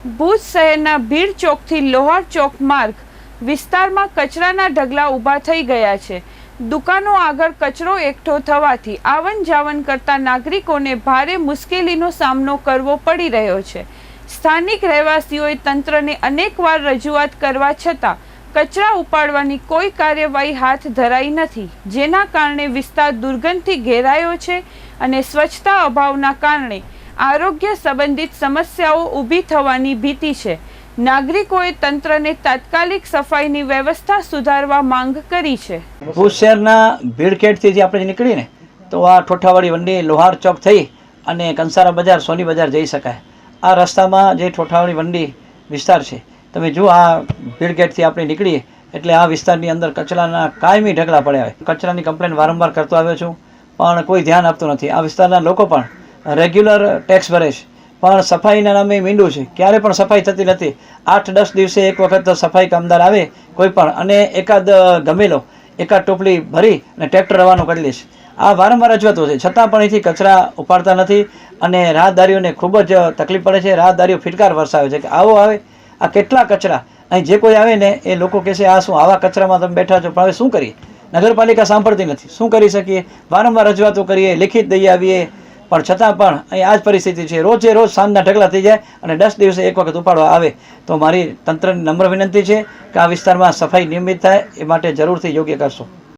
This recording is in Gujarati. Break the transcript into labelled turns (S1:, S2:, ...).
S1: ભુજ શહેરના ભીડ ચોકથી લોહાર ચોક માર્ગ વિસ્તારમાં કચરાના ઢગલા ઊભા થઈ ગયા છે. દુકાનો આગળ કચરો એકઠો થવાથી આવન જાવન કરતા નાગરિકોને ભારે મુશ્કેલીનો સામનો કરવો પડી રહ્યો છે. સ્થાનિક રહેવાસીઓએ તંત્રને અનેકવાર રજૂઆત કરવા છતાં કચરા ઉપાડવાની કોઈ કાર્યવાહી હાથ ધરાઈ નથી, જેના કારણે વિસ્તાર દુર્ગંધથી ઘેરાયો છે અને સ્વચ્છતા અભાવના કારણે આરોગ્ય સંબંધિત સમસ્યાઓ ઊભી થવાની ભીતિ છે. નાગરિકોએ તંત્રને તાત્કાલિક સફાઈની વ્યવસ્થા સુધારવા માંગ કરી છે.
S2: ભુજ શહેરના ભીડખેડથી જે આપણે નીકળીએ ને, તો આ ઠોઠાવાડી વંડી લોહાર ચોક થઈ અને કંસારા બજાર, સોની બજાર જઈ શકાય. આ રસ્તામાં જે ઠોઠાવાડી વંડી વિસ્તાર છે, તમે જુઓ આ ભીડગેટથી આપણે નીકળીએ એટલે આ વિસ્તારની અંદર કચરાના કાયમી ઢગલા પડ્યા હોય. કચરાની કમ્પ્લેન વારંવાર કરતો આવ્યો છું, પણ કોઈ ધ્યાન આપતું નથી. આ વિસ્તારના લોકો પણ રેગ્યુલર ટેક્સ ભરે છે. પણ સફાઈના નામે મીંડું છે. ક્યારે પણ સફાઈ થતી નથી. આઠ દસ દિવસે એક વખત સફાઈ કામદાર આવે, કોઈ પણ. અને એકાદ ગમેલો, એકાદ ટોપલી ભરી અને ટ્રેક્ટર રવાનો કરી લે છે. આ વારંવાર રજૂઆતો છે. છતાં પણ અહીંથી કચરા ઉપાડતા નથી અને રાહદારીઓને ખૂબ જ તકલીફ પડે છે. રાહદારીઓ ફિટકાર વરસાવે છે કે આવો આવે, આ કેટલા કચરા? અહીં જે કોઈ આવે ને, એ લોકો કહેશે આ શું, આવા કચરામાં તમે બેઠા છો? પણ હવે શું કરીએ? નગરપાલિકા સાંભળતી નથી. શું કરી શકીએ? વારંવાર રજૂઆતો કરીએ, લેખિત દઈ આવીએ પણ છતાં પણ અહીં આ જ પરિસ્થિતિ છે. રોજે રોજ સાંજના ઢગલા થઈ જાય અને દસ દિવસે એક વખત ઉપાડવા આવે તો મારી તંત્રની નમ્ર વિનંતી છે કે આ વિસ્તારમાં સફાઈ નિયમિત થાય, એ માટે જરૂરથી યોગ્ય કરશો.